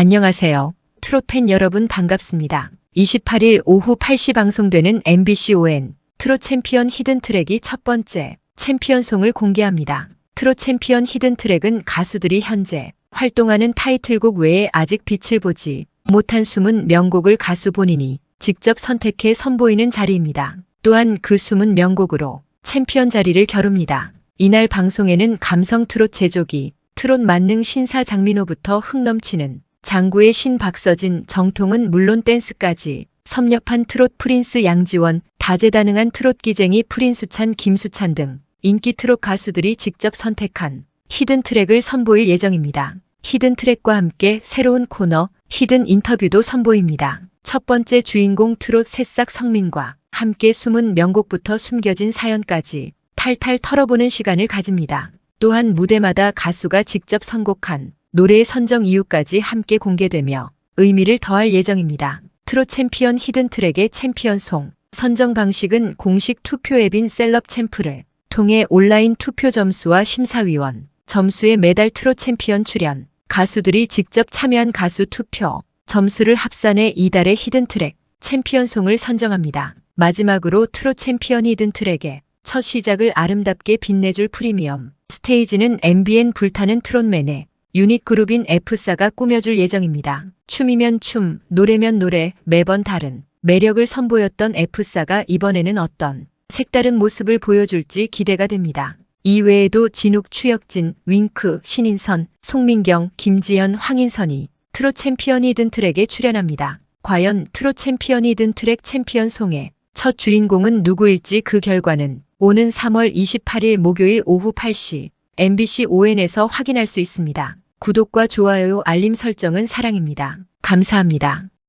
안녕하세요. 트롯팬 여러분 반갑습니다. 28일 오후 8시 방송되는 MBC ON 트롯 챔피언 히든 트랙이 첫 번째 챔피언송을 공개합니다. 트롯 챔피언 히든 트랙은 가수들이 현재 활동하는 타이틀곡 외에 아직 빛을 보지 못한 숨은 명곡을 가수 본인이 직접 선택해 선보이는 자리입니다. 또한 그 숨은 명곡으로 챔피언 자리를 겨룹니다. 이날 방송에는 감성 트롯 제조기, 트롯 만능 신사 장민호부터 흥 넘치는 장구의 신 박서진, 정통은 물론 댄스까지 섭렵한 트롯 프린스 양지원, 다재다능한 트롯 기쟁이 프린수찬, 김수찬 등 인기 트롯 가수들이 직접 선택한 히든 트랙을 선보일 예정입니다. 히든 트랙과 함께 새로운 코너 히든 인터뷰도 선보입니다. 첫 번째 주인공 트롯 새싹 성민과 함께 숨은 명곡부터 숨겨진 사연까지 탈탈 털어보는 시간을 가집니다. 또한 무대마다 가수가 직접 선곡한 노래의 선정 이유까지 함께 공개되며 의미를 더할 예정입니다. 트롯 챔피언 히든 트랙의 챔피언 송 선정 방식은 공식 투표 앱인 셀럽 챔프를 통해 온라인 투표 점수와 심사위원 점수에 매달 트롯 챔피언 출연 가수들이 직접 참여한 가수 투표 점수를 합산해 이달의 히든 트랙 챔피언 송을 선정합니다. 마지막으로 트롯 챔피언 히든 트랙의 첫 시작을 아름답게 빛내줄 프리미엄 스테이지는 MBN 불타는 트롯맨의 유닛 그룹인 F사가 꾸며줄 예정입니다. 춤이면 춤, 노래면 노래, 매번 다른 매력을 선보였던 F사가 이번에는 어떤 색다른 모습을 보여줄지 기대가 됩니다. 이외에도 진욱, 추혁진, 윙크, 신인선, 송민경, 김지현, 황인선이 트롯 챔피언이 든 트랙에 출연합니다. 과연 트롯 챔피언이 든 트랙 챔피언 송의 첫 주인공은 누구일지 그 결과는 오는 3월 28일 목요일 오후 8시 MBC ON에서 확인할 수 있습니다. 구독과 좋아요, 알림 설정은 사랑입니다. 감사합니다.